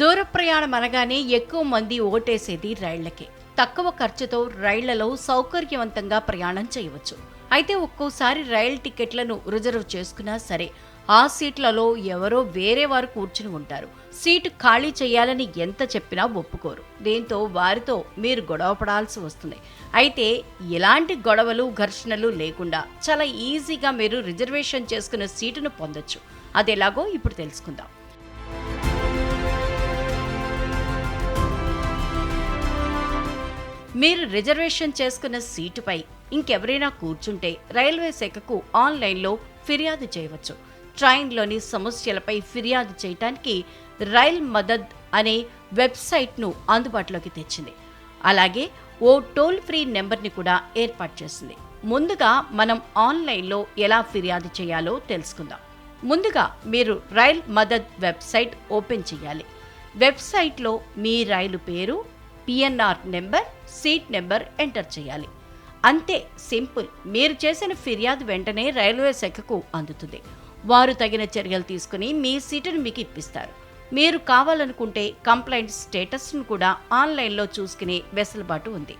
దూర ప్రయాణం అనగానే ఎక్కువ మంది ఓటేసేది రైళ్ళకే. తక్కువ ఖర్చుతో రైళ్ళలో సౌకర్యవంతంగా ప్రయాణం చేయవచ్చు. అయితే ఒక్కోసారి రైల్ టికెట్లను రిజర్వ్ చేసుకున్నా సరే ఆ సీట్లలో ఎవరో వేరే వారు కూర్చుని ఉంటారు. సీటు ఖాళీ చేయాలని ఎంత చెప్పినా ఒప్పుకోరు. దీంతో వారితో మీరు గొడవ పడాల్సి వస్తుంది. అయితే ఎలాంటి గొడవలు ఘర్షణలు లేకుండా చాలా ఈజీగా మీరు రిజర్వేషన్ చేసుకున్న సీటును పొందొచ్చు. అదెలాగో ఇప్పుడు తెలుసుకుందాం. మీరు రిజర్వేషన్ చేసుకున్న సీటుపై ఇంకెవరైనా కూర్చుంటే రైల్వే శాఖకు ఆన్లైన్లో ఫిర్యాదు చేయవచ్చు. ట్రైన్లోని సమస్యలపై ఫిర్యాదు చేయటానికి రైల్ మదద్ అనే వెబ్సైట్ను అందుబాటులోకి తెచ్చింది. అలాగే ఓ టోల్ ఫ్రీ నెంబర్ని కూడా ఏర్పాటు చేసింది. ముందుగా మనం ఆన్లైన్లో ఎలా ఫిర్యాదు చేయాలో తెలుసుకుందాం. ముందుగా మీరు రైల్ మదద్ వెబ్సైట్ ఓపెన్ చేయాలి. వెబ్సైట్లో మీ రైలు పేరు PNR number seat number enter చేయాలి. అంతే సింపుల్. మీరు చేసిన ఫిర్యాదు వెంటనే రైల్వే శాఖకు అందుతుంది. వారు తగిన చర్యలు తీసుకుని మీ సీటును మీకు ఇప్పిస్తారు. మీరు కావాలనుకుంటే కంప్లైంట్ స్టేటస్ను కూడా ఆన్లైన్లో చూసుకునే వెసులుబాటు ఉంది.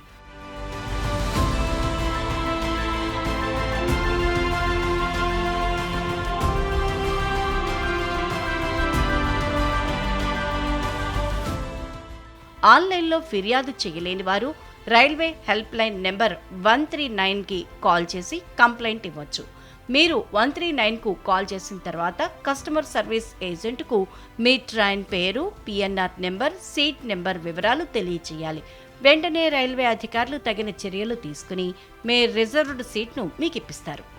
ఆన్లైన్లో ఫిర్యాదు చేయలేని వారు railway help line number one three నైన్కి కాల్ చేసి కంప్లైంట్ ఇవ్వచ్చు. మీరు వన్ త్రీ నైన్కు కాల్ చేసిన తర్వాత కస్టమర్ సర్వీస్ ఏజెంట్కు మీ ట్రైన్ పేరు పిఎన్ఆర్ నెంబర్ సీట్ నెంబర్ వివరాలు తెలియచేయాలి. వెంటనే రైల్వే అధికారులు తగిన చర్యలు తీసుకుని మీ రిజర్వ్డ్ సీట్ను మీకు ఇప్పిస్తారు